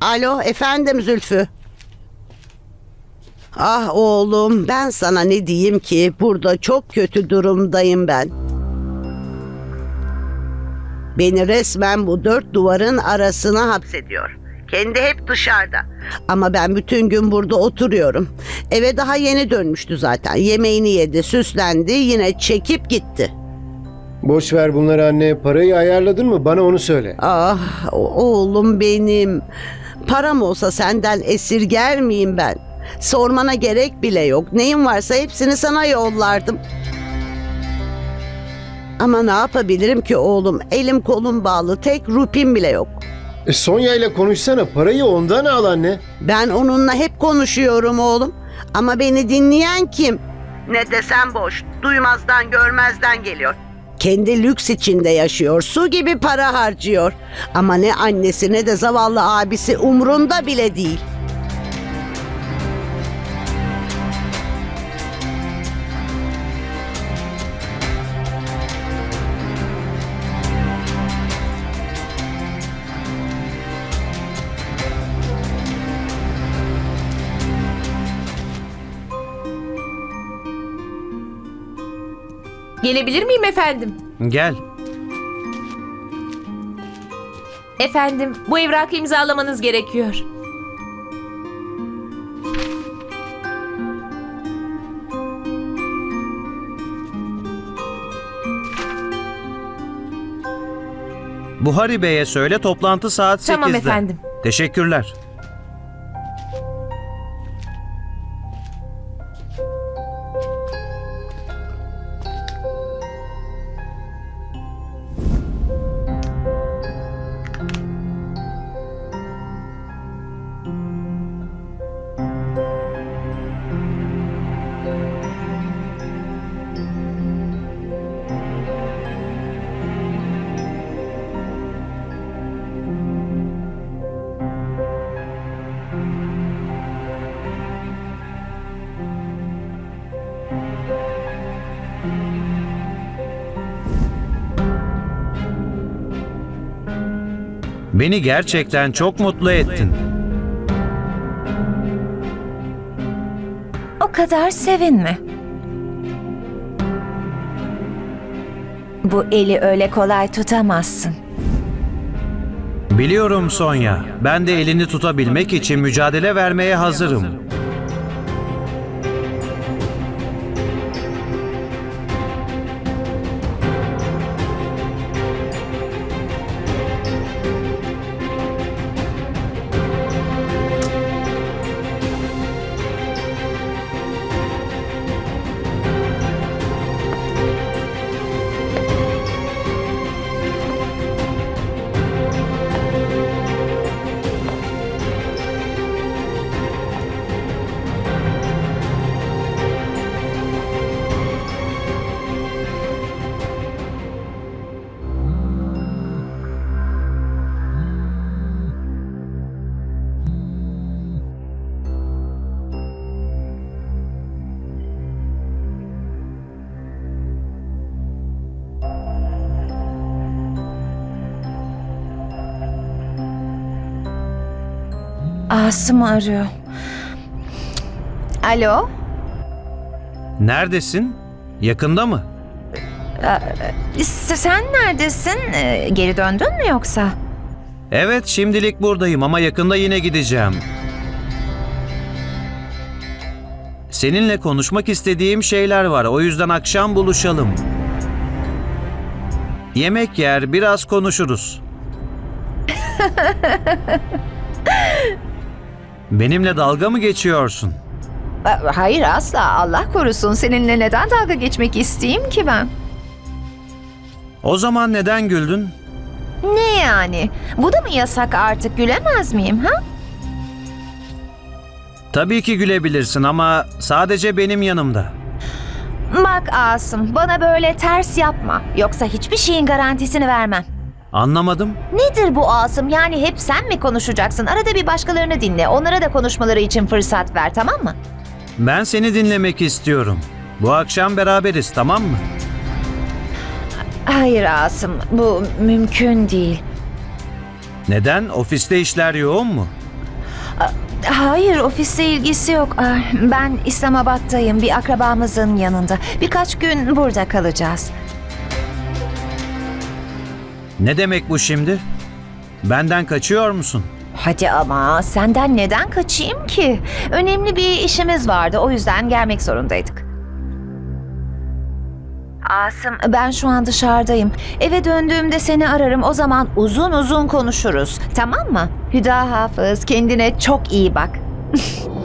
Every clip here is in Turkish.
Alo efendim Zülfü. Ah oğlum ben sana ne diyeyim ki burada çok kötü durumdayım ben. Beni resmen bu dört duvarın arasına hapsediyor. Kendi hep dışarıda. Ama ben bütün gün burada oturuyorum. Eve daha yeni dönmüştü zaten. Yemeğini yedi, süslendi, yine çekip gitti. Boş ver bunları anne. Parayı ayarladın mı? Bana onu söyle. Ah oğlum benim. Param olsa senden esirger miyim ben? Sormana gerek bile yok. Neyim varsa hepsini sana yollardım. Ama ne yapabilirim ki oğlum? Elim kolum bağlı. Tek rupim bile yok. E, Sonya ile konuşsana. Parayı ondan al anne. Ben onunla hep konuşuyorum oğlum. Ama beni dinleyen kim? Ne desem boş. Duymazdan görmezden geliyor. Kendi lüks içinde yaşıyor. Su gibi para harcıyor. Ama ne annesi ne de zavallı abisi umrunda bile değil. Gelebilir miyim efendim? Gel. Efendim, bu evrakı imzalamanız gerekiyor. Buhari Bey'e söyle toplantı saat 8'de. Tamam efendim. Teşekkürler. Beni gerçekten çok mutlu ettin. O kadar sevinme. Bu eli öyle kolay tutamazsın. Biliyorum Sonya. Ben de elini tutabilmek için mücadele vermeye hazırım. Asım arıyor. Alo? Neredesin? Yakında mı? S- Sen neredesin? Ee, Geri döndün mü yoksa? Evet, şimdilik buradayım ama yakında yine gideceğim. Seninle konuşmak istediğim şeyler var. O yüzden akşam buluşalım. Yemek yer, biraz konuşuruz. Benimle dalga mı geçiyorsun? Aa, Hayır asla. Allah korusun. Seninle neden dalga geçmek isteyeyim ki ben? O zaman neden güldün? Ne yani? Bu da mı yasak artık? Gülemez miyim ha? Tabii ki gülebilirsin ama sadece benim yanımda. Bak Asım bana böyle ters yapma. Yoksa hiçbir şeyin garantisini vermem. Anlamadım. Nedir bu Asım? Yani hep sen mi konuşacaksın? Arada bir başkalarını dinle. Onlara da konuşmaları için fırsat ver tamam mı? Ben seni dinlemek istiyorum. Bu akşam beraberiz, tamam mı? Hayır Asım bu mümkün değil. Neden? Ofiste işler yoğun mu? Hayır, ofiste ilgisi yok. Ah, Ben İslamabad'dayım, bir akrabamızın yanında. Birkaç gün burada kalacağız. Ne demek bu şimdi? Benden kaçıyor musun? Hadi ama senden neden kaçayım ki? Önemli bir işimiz vardı, o yüzden gelmek zorundaydık. Asım, ben şu an dışarıdayım. Eve döndüğümde seni ararım. O zaman uzun uzun konuşuruz. Tamam mı? Hüda Hafız, kendine çok iyi bak.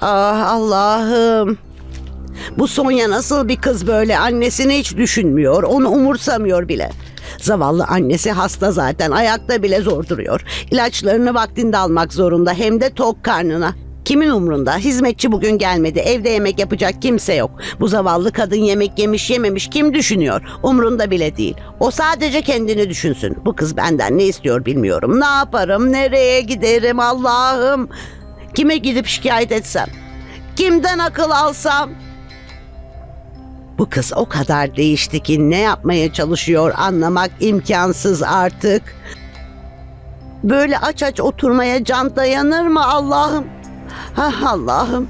Ah Allah'ım. Bu Sonya nasıl bir kız böyle? Annesini hiç düşünmüyor. Onu umursamıyor bile. Zavallı annesi hasta zaten. Ayakta bile zor duruyor. İlaçlarını vaktinde almak zorunda. Hem de tok karnına. Kimin umrunda? Hizmetçi bugün gelmedi. Evde yemek yapacak kimse yok. Bu zavallı kadın yemek yemiş yememiş kim düşünüyor? Umrunda bile değil. O sadece kendini düşünsün. Bu kız benden ne istiyor bilmiyorum. Ne yaparım? Nereye giderim Allah'ım? Kime gidip şikayet etsem? Kimden akıl alsam? Bu kız o kadar değişti ki ne yapmaya çalışıyor anlamak imkansız artık. Böyle aç aç oturmaya can dayanır mı Allah'ım? Ah Allah'ım.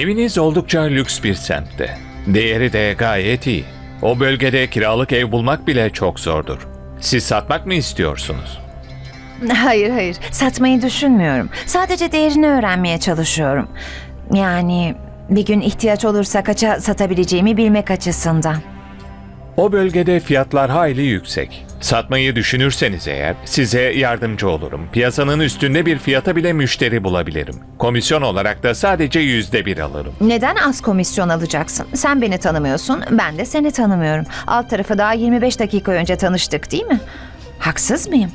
Eviniz oldukça lüks bir semtte. Değeri de gayet iyi. O bölgede kiralık ev bulmak bile çok zordur. Siz satmak mı istiyorsunuz? Hayır hayır, satmayı düşünmüyorum. Sadece değerini öğrenmeye çalışıyorum. Yani bir gün ihtiyaç olursa kaça satabileceğimi bilmek açısından. O bölgede fiyatlar hayli yüksek. Satmayı düşünürseniz eğer size yardımcı olurum. Piyasanın üstünde bir fiyata bile müşteri bulabilirim. Komisyon olarak da sadece yüzde bir alırım. Neden az komisyon alacaksın? Sen beni tanımıyorsun, ben de seni tanımıyorum. Alt tarafı daha 25 dakika önce tanıştık değil mi? Haksız mıyım?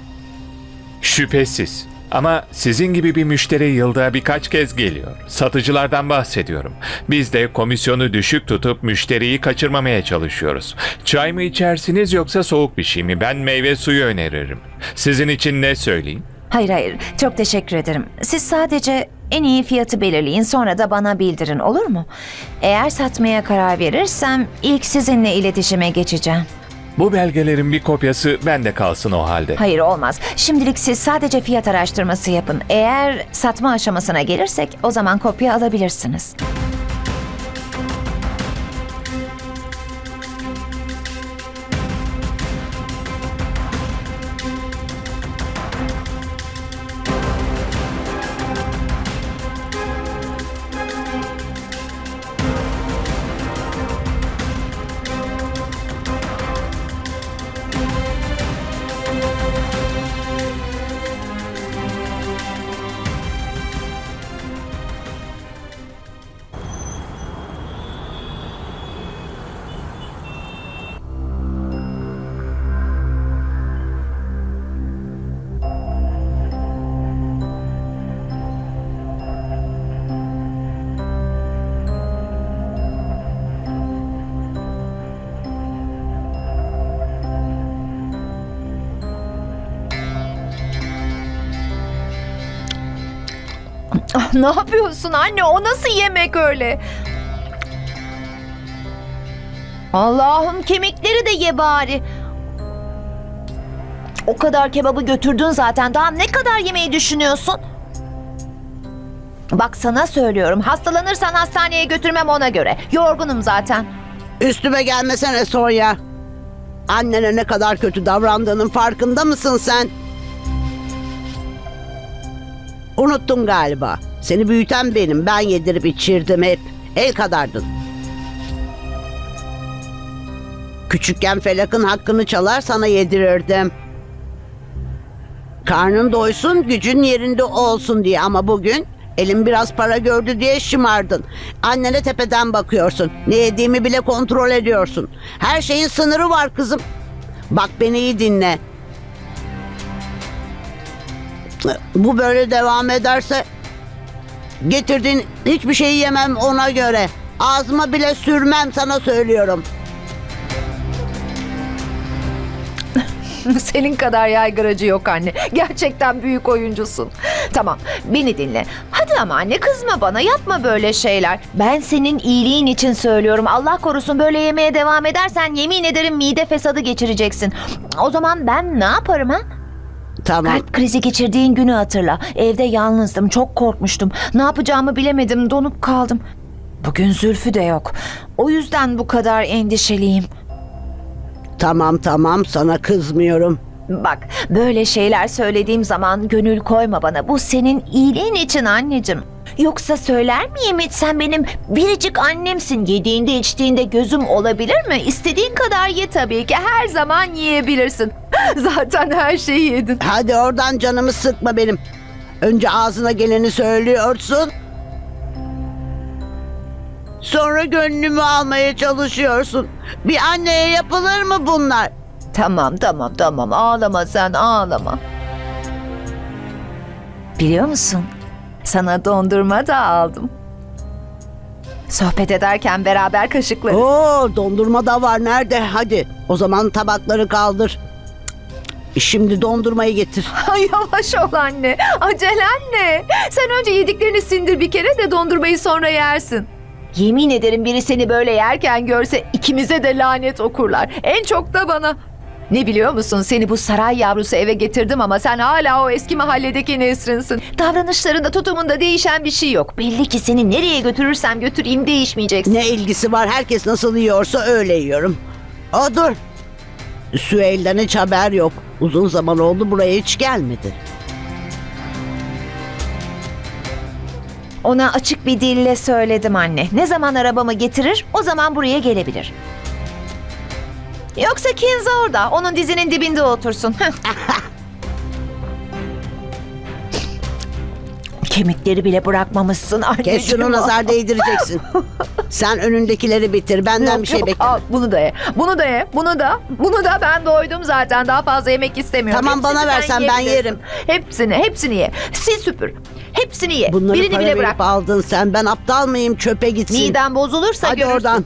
Şüphesiz. Ama sizin gibi bir müşteri yılda birkaç kez geliyor. Satıcılardan bahsediyorum. Biz de komisyonu düşük tutup müşteriyi kaçırmamaya çalışıyoruz. Çay mı içersiniz yoksa soğuk bir şey mi? Ben meyve suyu öneririm. Sizin için ne söyleyeyim? Hayır hayır, çok teşekkür ederim. Siz sadece en iyi fiyatı belirleyin sonra da bana bildirin olur mu? Eğer satmaya karar verirsem ilk sizinle iletişime geçeceğim. Bu belgelerin bir kopyası bende kalsın o halde. Hayır olmaz. Şimdilik siz sadece fiyat araştırması yapın. Eğer satma aşamasına gelirsek o zaman kopya alabilirsiniz. Ne yapıyorsun anne? O nasıl yemek öyle? Allah'ım kemikleri de ye bari. O kadar kebabı götürdün zaten. Daha ne kadar yemeyi düşünüyorsun? Bak sana söylüyorum. Hastalanırsan hastaneye götürmem ona göre. Yorgunum zaten. Üstüme gelmesene Sonya. Annene ne kadar kötü davrandığının farkında mısın sen? Unuttun galiba. Seni büyüten benim. Ben yedirip içirdim hep. El kadardın. Küçükken felakın hakkını çalar sana yedirirdim. Karnın doysun, gücün yerinde olsun diye ama bugün elim biraz para gördü diye şımardın. Annene tepeden bakıyorsun. Ne yediğimi bile kontrol ediyorsun. Her şeyin sınırı var kızım. Bak beni iyi dinle. Bu böyle devam ederse getirdiğin hiçbir şeyi yemem ona göre. Ağzıma bile sürmem sana söylüyorum. Senin kadar yaygaracı yok anne. Gerçekten büyük oyuncusun. Tamam beni dinle. Hadi ama anne kızma bana yapma böyle şeyler. Ben senin iyiliğin için söylüyorum. Allah korusun böyle yemeye devam edersen yemin ederim mide fesadı geçireceksin. O zaman ben ne yaparım ha? Tamam. Kalp krizi geçirdiğin günü hatırla. Evde yalnızdım. Çok korkmuştum. Ne yapacağımı bilemedim. Donup kaldım. Bugün Zülfü de yok. O yüzden bu kadar endişeliyim. Tamam tamam sana kızmıyorum. Bak böyle şeyler söylediğim zaman gönül koyma bana. Bu senin iyiliğin için anneciğim. Yoksa söyler miyim hiç sen benim biricik annemsin. Yediğinde içtiğinde gözüm olabilir mi? İstediğin kadar ye tabii ki. Her zaman yiyebilirsin. Zaten her şeyi yedin. Hadi oradan canımı sıkma benim. Önce ağzına geleni söylüyorsun. Sonra gönlümü almaya çalışıyorsun. Bir anneye yapılır mı bunlar? Tamam tamam tamam ağlama sen ağlama. Biliyor musun? Sana dondurma da aldım. Sohbet ederken beraber kaşıklarız. Oo, dondurma da var nerede? Hadi o zaman tabakları kaldır. Şimdi dondurmayı getir. Ay yavaş ol anne. Acelen ne? Sen önce yediklerini sindir bir kere de dondurmayı sonra yersin. Yemin ederim biri seni böyle yerken görse ikimize de lanet okurlar. En çok da bana. Ne biliyor musun seni bu saray yavrusu eve getirdim ama sen hala o eski mahalledeki Nesrin'sin. Davranışlarında tutumunda değişen bir şey yok. Belli ki seni nereye götürürsem götüreyim değişmeyeceksin. Ne ilgisi var? Herkes nasıl yiyorsa öyle yiyorum. O dur. Süheyl'den hiç haber yok. Uzun zaman oldu buraya hiç gelmedi. Ona açık bir dille söyledim anne. Ne zaman arabamı getirir o zaman buraya gelebilir. Yoksa Kinza orada. Onun dizinin dibinde otursun. Kemikleri bile bırakmamışsın anneciğim. Kes şunu nazar değdireceksin. Sen önündekileri bitir. Benden Yok, bir şey yok. bekle. Al, bunu da ye. Bunu da ye. Bunu da. Bunu da ben doydum zaten. Daha fazla yemek istemiyorum. Tamam, bana sen versen ben yiyebilirsin. yerim. Hepsini, hepsini ye. Sil süpür. Hepsini ye. Bunları Birini para bile verip bırak. aldın sen. Ben aptal mıyım? Çöpe gitsin. Miden bozulursa Hadi görürsün. oradan.